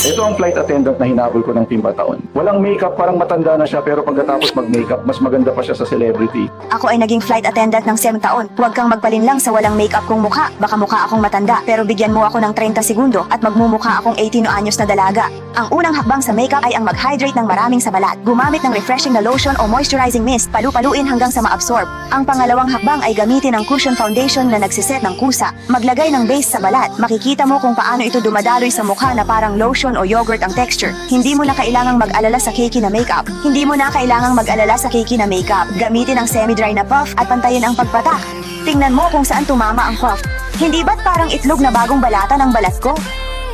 Ito ang flight attendant na hinabol ko ng timba taon. Walang makeup, parang matanda na siya pero pagkatapos mag-makeup, mas maganda pa siya sa celebrity. Ako ay naging flight attendant ng 7 taon. Huwag kang magpalinlang sa walang makeup kong mukha. Baka mukha akong matanda, pero bigyan mo ako ng 30 segundo at magmumukha akong 18 o anyos na dalaga. Ang unang hakbang sa makeup ay ang mag-hydrate ng maraming sa balat. Gumamit ng refreshing na lotion o moisturizing mist, palu-paluin hanggang sa ma-absorb. Ang pangalawang hakbang ay gamitin ang cushion foundation na nagsiset ng kusa. Maglagay ng base sa balat. Makikita mo kung paano ito dumadaloy sa mukha na parang lotion o yogurt ang texture. Hindi mo na kailangang mag-alala sa cakey na makeup. Hindi mo na kailangang mag-alala sa cakey na makeup. Gamitin ang semi-dry na puff at pantayin ang pagpatak. Tingnan mo kung saan tumama ang puff. Hindi ba't parang itlog na bagong balata ng balat ko?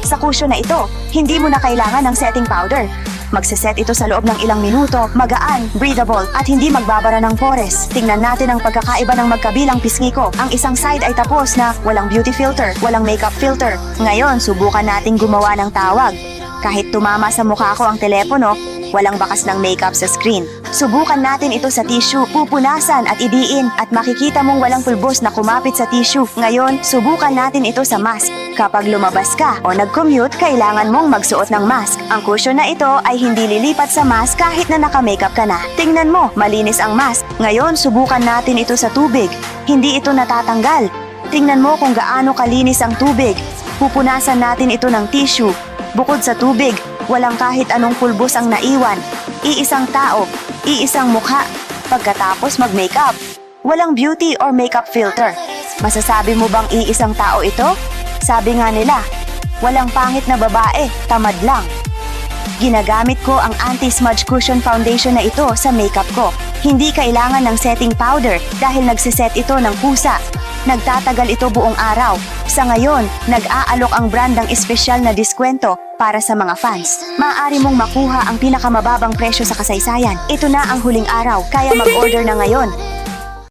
Sa cushion na ito, hindi mo na kailangan ng setting powder. Magsiset ito sa loob ng ilang minuto, magaan, breathable, at hindi magbabara ng pores. Tingnan natin ang pagkakaiba ng magkabilang pisngi ko. Ang isang side ay tapos na walang beauty filter, walang makeup filter. Ngayon, subukan nating gumawa ng tawag. Kahit tumama sa mukha ko ang telepono, walang bakas ng makeup sa screen. Subukan natin ito sa tissue, pupunasan at idiin at makikita mong walang pulbos na kumapit sa tissue. Ngayon, subukan natin ito sa mask. Kapag lumabas ka o nag-commute, kailangan mong magsuot ng mask. Ang cushion na ito ay hindi lilipat sa mask kahit na naka-makeup ka na. Tingnan mo, malinis ang mask. Ngayon, subukan natin ito sa tubig. Hindi ito natatanggal. Tingnan mo kung gaano kalinis ang tubig. Pupunasan natin ito ng tissue. Bukod sa tubig, walang kahit anong pulbos ang naiwan. Iisang tao, iisang mukha. Pagkatapos mag-makeup, walang beauty or makeup filter. Masasabi mo bang iisang tao ito? Sabi nga nila, walang pangit na babae, tamad lang. Ginagamit ko ang anti-smudge cushion foundation na ito sa makeup ko. Hindi kailangan ng setting powder dahil nagsiset ito ng kusa. Nagtatagal ito buong araw. Sa ngayon, nag-aalok ang brand ng espesyal na diskwento para sa mga fans. Maaari mong makuha ang pinakamababang presyo sa kasaysayan. Ito na ang huling araw, kaya mag-order na ngayon.